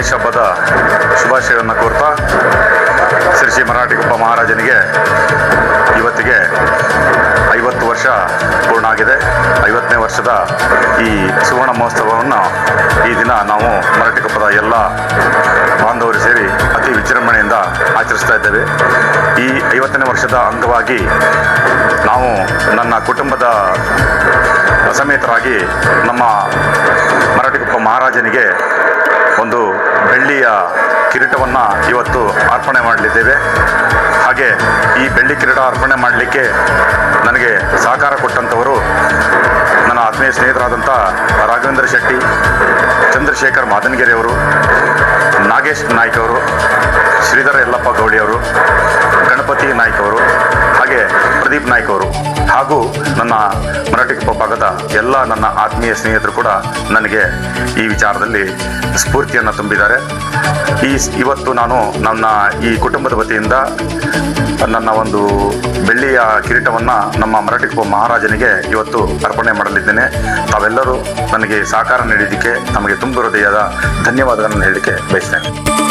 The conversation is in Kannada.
ಗಣೇಶ ಹಬ್ಬದ ಶುಭಾಶಯವನ್ನು ಕೋರ್ತಾ ಶ್ರೀ ಶ್ರೀ ಮರಾಠಿಗೊಬ್ಬ ಮಹಾರಾಜನಿಗೆ ಇವತ್ತಿಗೆ ಐವತ್ತು ವರ್ಷ ಪೂರ್ಣ ಆಗಿದೆ. ಐವತ್ತನೇ ವರ್ಷದ ಈ ಸುವರ್ಣ ಮಹೋತ್ಸವವನ್ನು ಈ ದಿನ ನಾವು ಮರಾಠಿಗೊಬ್ಬದ ಎಲ್ಲ ಬಾಂಧವರು ಸೇರಿ ಅತಿ ವಿಜೃಂಭಣೆಯಿಂದ ಆಚರಿಸ್ತಾ ಇದ್ದೇವೆ. ಈ ಐವತ್ತನೇ ವರ್ಷದ ಅಂಗವಾಗಿ ನಾವು ನನ್ನ ಕುಟುಂಬದ ಸಮೇತರಾಗಿ ನಮ್ಮ ಮರಾಠಿಗೊಬ್ಬ ಮಹಾರಾಜನಿಗೆ ಒಂದು ಬೆಳ್ಳಿಯ ಕಿರೀಟವನ್ನು ಇವತ್ತು ಅರ್ಪಣೆ ಮಾಡಲಿದ್ದೇವೆ. ಹಾಗೆ ಈ ಬೆಳ್ಳಿ ಕಿರೀಟ ಅರ್ಪಣೆ ಮಾಡಲಿಕ್ಕೆ ನನಗೆ ಸಹಕಾರ ಕೊಟ್ಟಂಥವರು ನನ್ನ ಆತ್ಮೀಯ ಸ್ನೇಹಿತರಾದಂಥ ರಾಘವೇಂದ್ರ ಶೆಟ್ಟಿ, ಚಂದ್ರಶೇಖರ್ ಮಾದನಗಿರಿ ಅವರು ನಾಗೇಶ್ ನಾಯ್ಕವರು, ಶ್ರೀಧರ ಯಲ್ಲಪ್ಪ ಗೌಳಿ ಅವರು ಗಣಪತಿ ನಾಯ್ಕವರು, ಹಾಗೆ ಪ್ರದೀಪ್ ನಾಯ್ಕ್ ಅವರು ಹಾಗೂ ನನ್ನ ಮರಾಠಿ ಭಾಗದ ಎಲ್ಲ ನನ್ನ ಆತ್ಮೀಯ ಸ್ನೇಹಿತರು ಕೂಡ ನನಗೆ ಈ ವಿಚಾರದಲ್ಲಿ ಸ್ಫೂರ್ತಿಯನ್ನು ತುಂಬಿದ್ದಾರೆ. ಈ ಇವತ್ತು ನಾನು ನನ್ನ ಈ ಕುಟುಂಬದ ವತಿಯಿಂದ ನನ್ನ ಒಂದು ಬೆಳ್ಳಿಯ ಕಿರೀಟವನ್ನು ನಮ್ಮ ಮರಾಠಿ ಮಹಾರಾಜನಿಗೆ ಇವತ್ತು ಅರ್ಪಣೆ ಮಾಡಲಿದ್ದೇನೆ. ತಾವೆಲ್ಲರೂ ನನಗೆ ಸಹಕಾರ ನೀಡಿದ್ದಕ್ಕೆ ನಮಗೆ ತುಂಬ ಹೃದಯದ ಧನ್ಯವಾದಗಳನ್ನು ಹೇಳಲಿಕ್ಕೆ ಬಯಸ್ತೇನೆ.